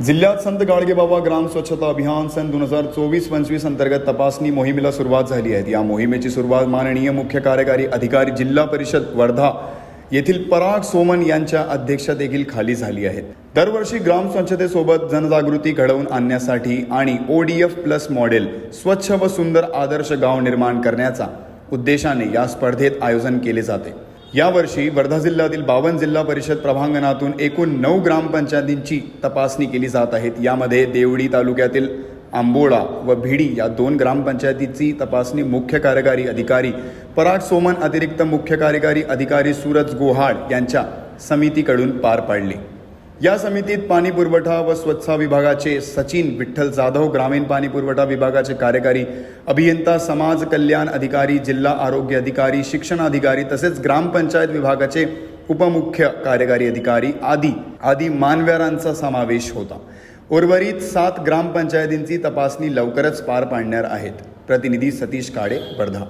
जिल्ह्यात संत गाडगेबाबा ग्राम स्वच्छता अभियान सन दोन हजार चोवीस पंचवीस अंतर्गत तपासणी मोहिमेला सुरुवात झाली आहे. या मोहिमेची सुरुवात माननीय मुख्य कार्यकारी अधिकारी जिल्हा परिषद वर्धा येथील पराग सोमन यांच्या अध्यक्षतेखाली खाली झाली आहे. दरवर्षी ग्राम स्वच्छतेसोबत जनजागृती घडवून आणण्यासाठी आणि O D F plus model स्वच्छ व सुंदर आदर्श गाव निर्माण करण्याचा उद्देशाने या स्पर्धेत आयोजन केले जाते. यावर्षी वर्धा जिल्ह्यातील बावन्न जिल्हा परिषद प्रभांगणातून एकूण नऊ ग्रामपंचायतींची तपासणी केली जात आहेत. यामध्ये देवडी तालुक्यातील आंबोळा व भिडी या दोन ग्रामपंचायतीची तपासणी मुख्य कार्यकारी अधिकारी पराग सोमन अतिरिक्त मुख्य कार्यकारी अधिकारी सूरज गोहाड यांच्या समितीकडून पार पाडली. या समितीत पाणी पुरवठा व स्वच्छता विभागाचे सचिन विठ्ठल जाधव ग्रामीण पाणी पुरवठा विभागाचे कार्यकारी अभियंता समाज कल्याण अधिकारी जिल्हा आरोग्य अधिकारी शिक्षण अधिकारी तसेच ग्रामपंचायत विभागाचे उपमुख्य कार्यकारी अधिकारी आदी आदी मानव्यारांचा समावेश होता. उर्वरित सात ग्रामपंचायतींची तपासणी लवकरच पार पाडणार आहेत. प्रतिनिधी सतीश काळे वर्धा.